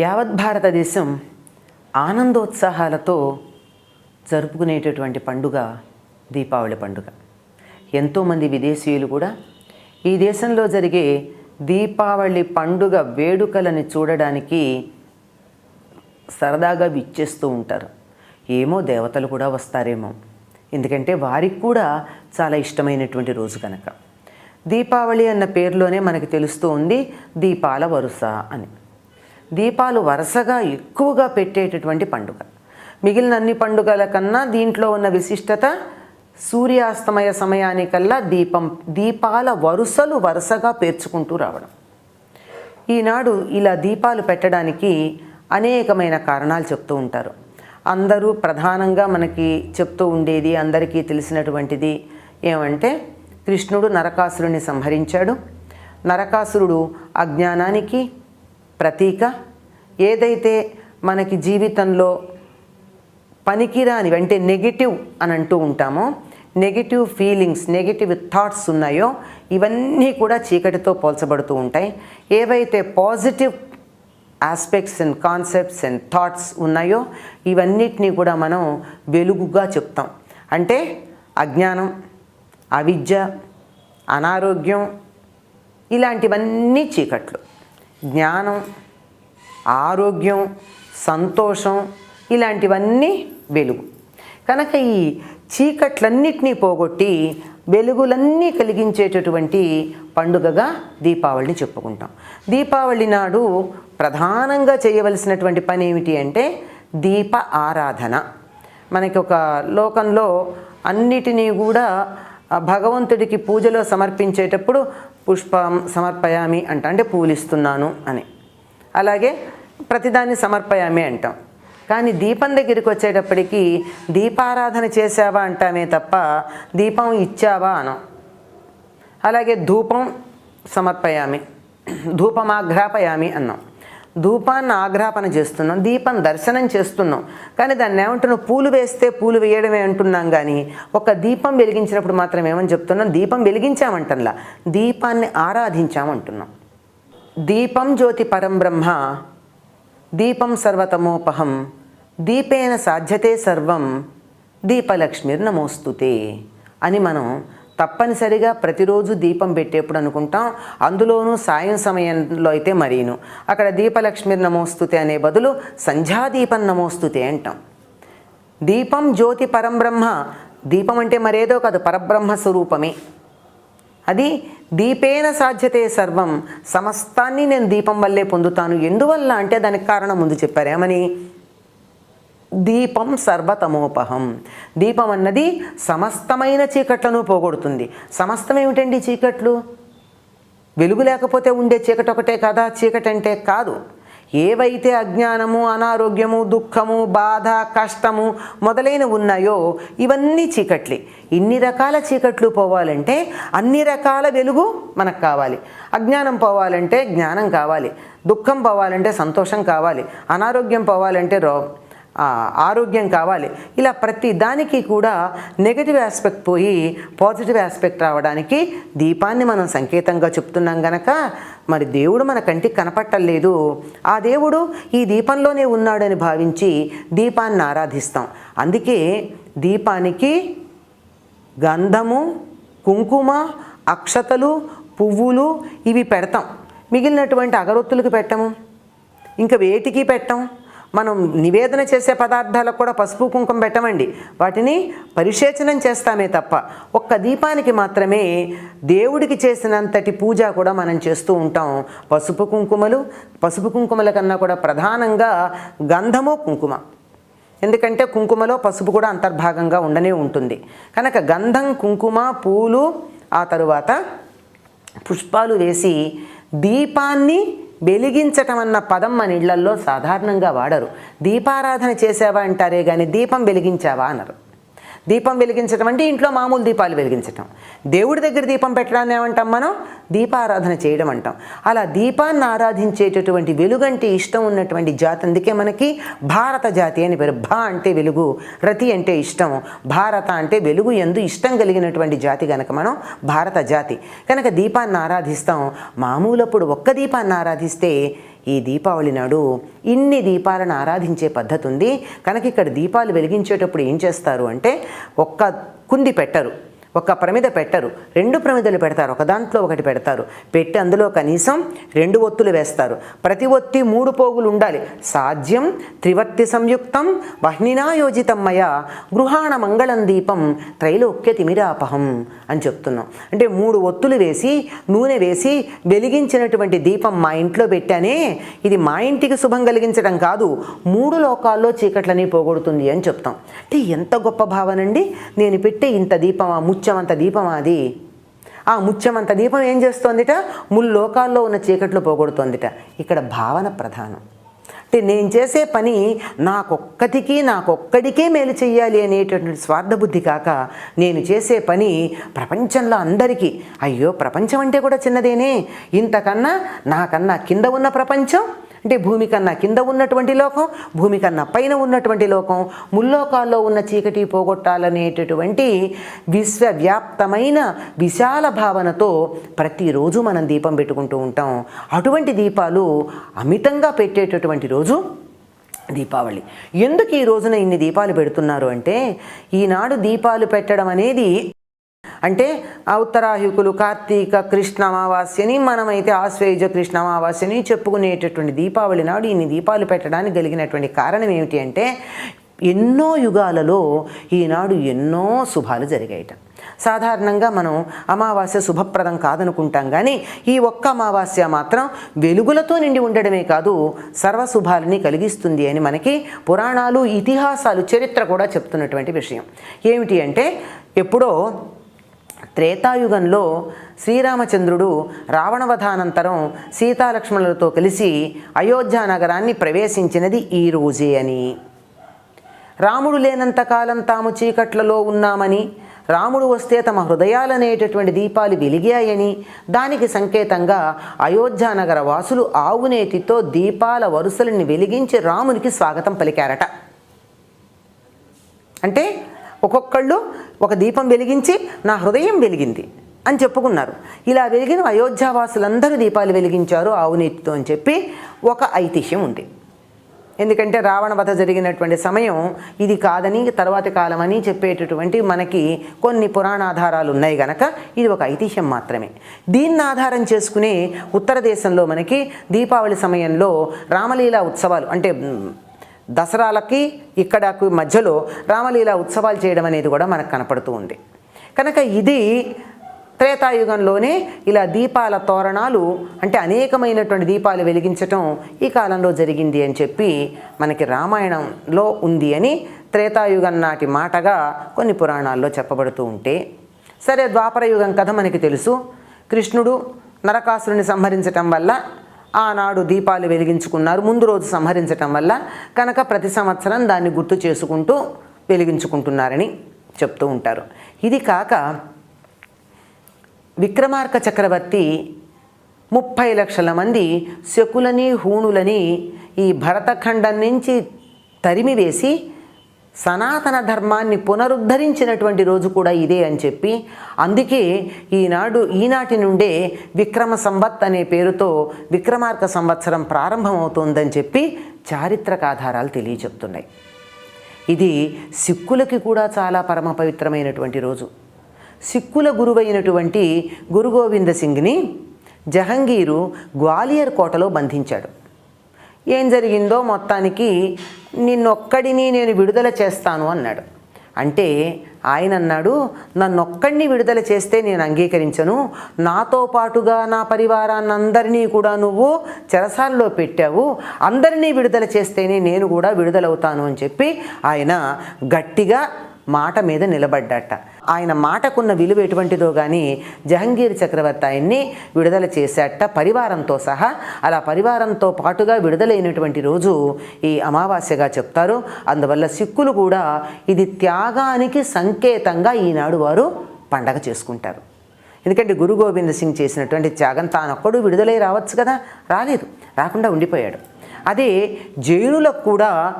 యావత్ భారతదేశం ఆనందోత్సాహాలతో జరుపుకునేటటువంటి పండుగ దీపావళి పండుగ. ఎంతోమంది విదేశీయులు కూడా ఈ దేశంలో జరిగే దీపావళి పండుగ వేడుకలని చూడడానికి సరదాగా విచ్చేస్తూ ఉంటారు. ఏమో దేవతలు కూడా వస్తారేమో. ఎందుకంటే వారికి కూడా చాలా ఇష్టమైనటువంటి రోజు కనుక. దీపావళి అన్న పేరులోనే మనకి తెలుస్తూ ఉంది దీపాల వరుస అని. దీపాలు వరుసగా ఎక్కువగా పెట్టేటటువంటి పండుగ. మిగిలిన అన్ని పండుగల కన్నా దీంట్లో ఉన్న విశిష్టత సూర్యాస్తమయ సమయానికల్లా దీపం దీపాల వరుసలు వరుసగా పేర్చుకుంటూ రావడం. ఈనాడు ఇలా దీపాలు పెట్టడానికి అనేకమైన కారణాలు చెప్తూ ఉంటారు. అందరూ ప్రధానంగా మనకి చెప్తూ ఉండేది అందరికీ తెలిసినటువంటిది ఏమంటే కృష్ణుడు నరకాసురుని సంహరించాడు. నరకాసురుడు అజ్ఞానానికి ప్రతీక. ఏదైతే మనకి జీవితంలో పనికిరాని అంటే నెగిటివ్ అని అంటూ ఉంటామో నెగిటివ్ ఫీలింగ్స్ నెగిటివ్ థాట్స్ ఉన్నాయో ఇవన్నీ కూడా చీకటితో పోల్చబడుతూ ఉంటాయి. ఏవైతే positive aspects and concepts and thoughts ఉన్నాయో ఇవన్నిటినీ కూడా మనం వెలుగుగా చెప్తాం. అంటే అజ్ఞానం అవిద్య అనారోగ్యం ఇలాంటివన్నీ చీకట్లు. జ్ఞానం ఆరోగ్యం సంతోషం ఇలాంటివన్నీ వెలుగు. కనుక ఈ చీకట్లన్నిటినీ పోగొట్టి వెలుగులన్నీ కలిగించేటటువంటి పండుగగా దీపావళిని చెప్పుకుంటాం. దీపావళి నాడు ప్రధానంగా చేయవలసినటువంటి పని ఏమిటి అంటే దీప ఆరాధన. మనకి ఒక లోకంలో అన్నిటినీ కూడా భగవంతుడికి పూజలో సమర్పించేటప్పుడు పుష్పం సమర్పయామి అంట. అంటే పూలిస్తున్నాను అని. అలాగే ప్రతిదాన్ని సమర్పయామి అంటాం. కానీ దీపం దగ్గరికి వచ్చేటప్పటికి దీపారాధన చేసావా అంటామే తప్ప దీపం ఇచ్చావా అనం. అలాగే ధూపం సమర్పయామి. ధూపం ఆఘ్రాపయామి అన్నాం. ధూపాన్ని ఆగ్రాపన చేస్తున్నాం దీపం దర్శనం చేస్తున్నాం. కానీ దాన్ని ఏమంటున్నాం పూలు వేస్తే పూలు వేయడమే అంటున్నాం కానీ ఒక దీపం వెలిగించినప్పుడు మాత్రం ఏమని చెప్తున్నాం? దీపం వెలిగించామంటంలా. దీపాన్ని ఆరాధించామంటున్నాం. దీపం జ్యోతి పరం బ్రహ్మ దీపం సర్వతమోపహం దీపేన సాధ్యతే సర్వం దీపలక్ష్మిర్నమోస్తుతే అని మనం తప్పనిసరిగా ప్రతిరోజు దీపం పెట్టేప్పుడు అనుకుంటాం. అందులోనూ సాయం సమయంలో అయితే మరీను. అక్కడ దీపలక్ష్మి నమోస్తుతే అనే బదులు సంధ్యాదీపం నమోస్తుతే అంటాం. దీపం జ్యోతి పరంబ్రహ్మ. దీపం అంటే మరేదో కాదు పరబ్రహ్మ స్వరూపమే. అది దీపేన సాధ్యతే సర్వం. సమస్తాన్ని నేను దీపం వల్లే పొందుతాను. ఎందువల్ల అంటే దానికి కారణం ముందు చెప్పారేమని దీపం సర్వతమోపహం. దీపం అన్నది సమస్తమైన చీకట్లను పోగొడుతుంది. సమస్తం ఏమిటండి చీకట్లు? వెలుగు లేకపోతే ఉండే చీకటి ఒకటే కదా? చీకటి అంటే కాదు. ఏవైతే అజ్ఞానము అనారోగ్యము దుఃఖము బాధ కష్టము మొదలైన ఉన్నాయో ఇవన్నీ చీకట్లే. ఇన్ని రకాల చీకట్లు పోవాలంటే అన్ని రకాల వెలుగు మనకు కావాలి. అజ్ఞానం పోవాలంటే జ్ఞానం కావాలి. దుఃఖం పోవాలంటే సంతోషం కావాలి. అనారోగ్యం పోవాలంటే రో ఆరోగ్యం కావాలి. ఇలా ప్రతి దానికి కూడా నెగటివ్ ఆస్పెక్ట్ పోయి పాజిటివ్ ఆస్పెక్ట్ రావడానికి దీపాన్ని మనం సంకేతంగా చెప్తున్నాం గనక మరి దేవుడు మన కంటికి కనపట్టలేదు. ఆ దేవుడు ఈ దీపంలోనే ఉన్నాడని భావించి దీపాన్ని ఆరాధిస్తాం. అందుకే దీపానికి గంధము కుంకుమ అక్షతలు పువ్వులు ఇవి పెడతాం. మిగిలినటువంటి అగరొత్తులకు పెట్టము. ఇంకా వేటికి పెట్టం? మనం నివేదన చేసే పదార్థాలకు కూడా పసుపు కుంకుమ పెట్టమండి. వాటిని పరిశేచనం చేస్తామే తప్ప ఒక్క దీపానికి మాత్రమే దేవుడికి చేసినంతటి పూజ కూడా మనం చేస్తూ ఉంటాం. పసుపు కుంకుమలు పసుపు కుంకుమల కన్నా కూడా ప్రధానంగా గంధము కుంకుమ. ఎందుకంటే కుంకుమలో పసుపు కూడా అంతర్భాగంగా ఉండనే ఉంటుంది. కనుక గంధం కుంకుమ పూలు ఆ తరువాత పుష్పాలు వేసి దీపాన్ని వెలిగించటం అన్న పదం మన ఇళ్ళల్లో సాధారణంగా వాడరు. దీపారాధన చేసావా అంటారే కానీ దీపం వెలిగించావా అనరు. దీపం వెలిగించటం అంటే ఇంట్లో మామూలు దీపాలు వెలిగించటం. దేవుడి దగ్గర దీపం పెట్టడాన్ని ఏమంటాం మనం? దీపారాధన చేయడం అంటాం. అలా దీపాన్ని ఆరాధించేటటువంటి వెలుగంటే ఇష్టం ఉన్నటువంటి జాతి అందుకే మనకి భారత జాతి అని పేరు. భా అంటే వెలుగు రతి అంటే ఇష్టం భారత అంటే వెలుగు ఎందు ఇష్టం కలిగినటువంటి జాతి కనుక మనం భారత జాతి. కనుక దీపాన్ని ఆరాధిస్తాం. మామూలప్పుడు ఒక్క దీపాన్ని ఆరాధిస్తే ఈ దీపావళి నాడు ఇన్ని దీపాలను ఆరాధించే పద్ధతి ఉంది. కనుక ఇక్కడ దీపాలు వెలిగించేటప్పుడు ఏం చేస్తారు అంటే ఒక్క కుంది పెట్టరు. ఒక ప్రమిద పెట్టరు. రెండు ప్రమిదలు పెడతారు. ఒక దాంట్లో ఒకటి పెడతారు. పెట్టి అందులో కనీసం రెండు ఒత్తులు వేస్తారు. ప్రతి ఒత్తి మూడు పోగులు ఉండాలి. సాధ్యం త్రివర్తి సంయుక్తం వహ్నినాయోజితమ్మయ మయ గృహాణ మంగళం దీపం త్రైలోక్య తిమిరాపహం అని చెప్తున్నాం. అంటే మూడు ఒత్తులు వేసి నూనె వేసి వెలిగించినటువంటి దీపం మా ఇంట్లో పెట్టానే ఇది మా ఇంటికి శుభం కలిగించడం కాదు మూడు లోకాల్లో చీకట్లని పోగొడుతుంది అని చెప్తాం. అంటే ఎంత గొప్ప భావనండి. నేను పెట్టే ఇంత దీపం ఆ ముత్యమంత దీపం అది. ఆ ముత్యమంత దీపం ఏం చేస్తోందిట? ముల్లోకాల్లో ఉన్న చీకట్లు పోగొడుతోందిట. ఇక్కడ భావన ప్రధానం. అంటే నేను చేసే పని నాకొక్కటికి నాకొక్కడికే మేలు చేయాలి అనేటటువంటి స్వార్థబుద్ధి కాక నేను చేసే పని ప్రపంచంలో అందరికీ. అయ్యో ప్రపంచం అంటే కూడా చిన్నదేనే. ఇంతకన్నా నాకన్నా కింద ఉన్న ప్రపంచం అంటే భూమి కన్నా కింద ఉన్నటువంటి లోకం భూమి కన్నా పైన ఉన్నటువంటి లోకం ముల్లోకాల్లో ఉన్న చీకటి పోగొట్టాలనేటటువంటి విశ్వవ్యాప్తమైన విశాల భావనతో ప్రతిరోజు మనం దీపం పెట్టుకుంటూ ఉంటాం. అటువంటి దీపాలు అమితంగా పెట్టేటటువంటి రోజు దీపావళి. ఎందుకు ఈ రోజున ఇన్ని దీపాలు పెడుతున్నారు అంటే ఈనాడు దీపాలు పెట్టడం అనేది అంటే ఉత్తరాహికులు కార్తీక కృష్ణ అమావాస్యని మనమైతే ఆశ్వేయుజ కృష్ణ అమావాస్యని చెప్పుకునేటటువంటి దీపావళి నాడు ఇన్ని దీపాలు పెట్టడానికి కలిగినటువంటి కారణం ఏమిటి అంటే ఎన్నో యుగాలలో ఈనాడు ఎన్నో శుభాలు జరిగాయట. సాధారణంగా మనం అమావాస్య శుభప్రదం కాదనుకుంటాం కానీ ఈ ఒక్క అమావాస్య మాత్రం వెలుగులతో నిండి ఉండడమే కాదు సర్వశుభాలని కలిగిస్తుంది అని మనకి పురాణాలు ఇతిహాసాలు చరిత్ర కూడా చెప్తున్నటువంటి విషయం. ఏమిటి అంటే ఎప్పుడో త్రేతాయుగంలో శ్రీరామచంద్రుడు రావణవధానంతరం సీతాలక్ష్మణులతో కలిసి అయోధ్య నగరాన్ని ప్రవేశించినది ఈ రోజే అని. రాముడు లేనంతకాలం తాము చీకట్లలో ఉన్నామని రాముడు వస్తే తమ హృదయాలనేటటువంటి దీపాలు వెలిగాయని దానికి సంకేతంగా అయోధ్యా నగర వాసులు ఆవునేతితో దీపాల వరుసలని వెలిగించి రామునికి స్వాగతం పలికారట. అంటే ఒక్కొక్కళ్ళు ఒక దీపం వెలిగించి నా హృదయం వెలిగింది అని చెప్పుకున్నారు. ఇలా వెలిగిన అయోధ్యావాసులందరూ దీపాలు వెలిగించారు ఆవునీతితో అని చెప్పి ఒక ఐతిహ్యం ఉంది. ఎందుకంటే రావణ వధ జరిగినటువంటి సమయం ఇది కాదని తర్వాతి కాలం అని చెప్పేటటువంటి మనకి కొన్ని పురాణాధారాలు ఉన్నాయి గనక ఇది ఒక ఐతిహ్యం మాత్రమే. దీన్ని ఆధారం చేసుకునే ఉత్తర దేశంలో మనకి దీపావళి సమయంలో రామలీలా ఉత్సవాలు అంటే దసరాలకి ఇక్కడకు మధ్యలో రామలీల ఉత్సవాలు చేయడం అనేది కూడా మనకు కనపడుతూ ఉంది. కనుక ఇది త్రేతాయుగంలోనే ఇలా దీపాల తోరణాలు అంటే అనేకమైనటువంటి దీపాలు వెలిగించటం ఈ కాలంలో జరిగింది అని చెప్పి మనకి రామాయణంలో ఉంది అని త్రేతాయుగం నాటి మాటగా కొన్ని పురాణాల్లో చెప్పబడుతూ ఉంటే సరే ద్వాపరయుగం కథ మనకి తెలుసు. కృష్ణుడు నరకాసురుని సంహరించటం వల్ల ఆనాడు దీపాలు వెలిగించుకున్నారు. ముందు రోజు సంహరించటం వల్ల కనుక ప్రతి సంవత్సరం దాన్ని గుర్తు చేసుకుంటూ వెలిగించుకుంటున్నారని చెప్తూ ఉంటారు. ఇది కాక విక్రమార్క చక్రవర్తి ముప్పై లక్షల మంది శకులని హూణులని ఈ భరతఖండం నుంచి తరిమివేసి సనాతన ధర్మాన్ని పునరుద్ధరించినటువంటి రోజు కూడా ఇదే అని చెప్పి అందుకే ఈనాడు ఈనాటి నుండే విక్రమ సంవత్ అనే పేరుతో విక్రమార్క సంవత్సరం ప్రారంభమవుతోందని చెప్పి చారిత్రక ఆధారాలు తెలియచెప్తున్నాయి. ఇది సిక్కులకి కూడా చాలా పరమ పవిత్రమైనటువంటి రోజు. సిక్కుల గురువైనటువంటి గురు గోవింద సింగ్ని జహంగీరు గ్వాలియర్ కోటలో బంధించాడు. ఏం జరిగిందో మొత్తానికి నిన్నొక్కడిని నేను విడుదల చేస్తాను అన్నాడు. అంటే ఆయన అన్నాడు నన్నొక్కడిని విడుదల చేస్తే నేను అంగీకరించను. నాతో పాటుగా నా పరివారాన్ని అందరినీ కూడా నువ్వు చెరసాల్లో పెట్టావు. అందరినీ విడుదల చేస్తేనే నేను కూడా విడుదలవుతాను అని చెప్పి ఆయన గట్టిగా మాట మీద నిలబడ్డట. ఆయన మాటకున్న విలువ ఎటువంటిదో కానీ జహంగీర్ చక్రవర్తి ఆయన్ని విడుదల చేశాట పరివారంతో సహా అలా పరివారంతో పాటుగా విడుదలైనటువంటి రోజు ఈ అమావాస్యగా చెప్తారు. అందువల్ల సిక్కులు కూడా ఇది త్యాగానికి సంకేతంగా ఈనాడు వారు పండగ చేసుకుంటారు. ఎందుకంటే గురు గోవింద్ సింగ్ చేసినటువంటి త్యాగం తానొక్కడు విడుదలై రావచ్చు కదా? రాలేదు. రాకుండా ఉండిపోయాడు. అదే జైనులకు కూడా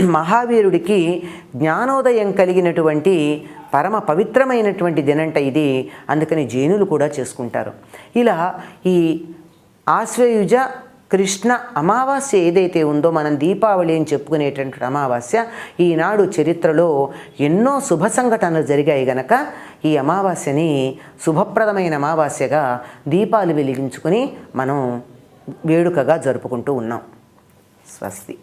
మహావీరుడికి జ్ఞానోదయం కలిగినటువంటి పరమ పవిత్రమైనటువంటి దినంట ఇది. అందుకని జైనులు కూడా చేసుకుంటారు. ఇలా ఈ ఆశ్వయుజ కృష్ణ అమావాస్య ఏదైతే ఉందో మనం దీపావళి అని చెప్పుకునేటటువంటి అమావాస్య ఈనాడు చరిత్రలో ఎన్నో శుభ సంఘటనలు జరిగాయి గనక ఈ అమావాస్యని శుభప్రదమైన అమావాస్యగా దీపాలు వెలిగించుకొని మనం వేడుకగా జరుపుకుంటూ ఉన్నాం. స్వస్తి.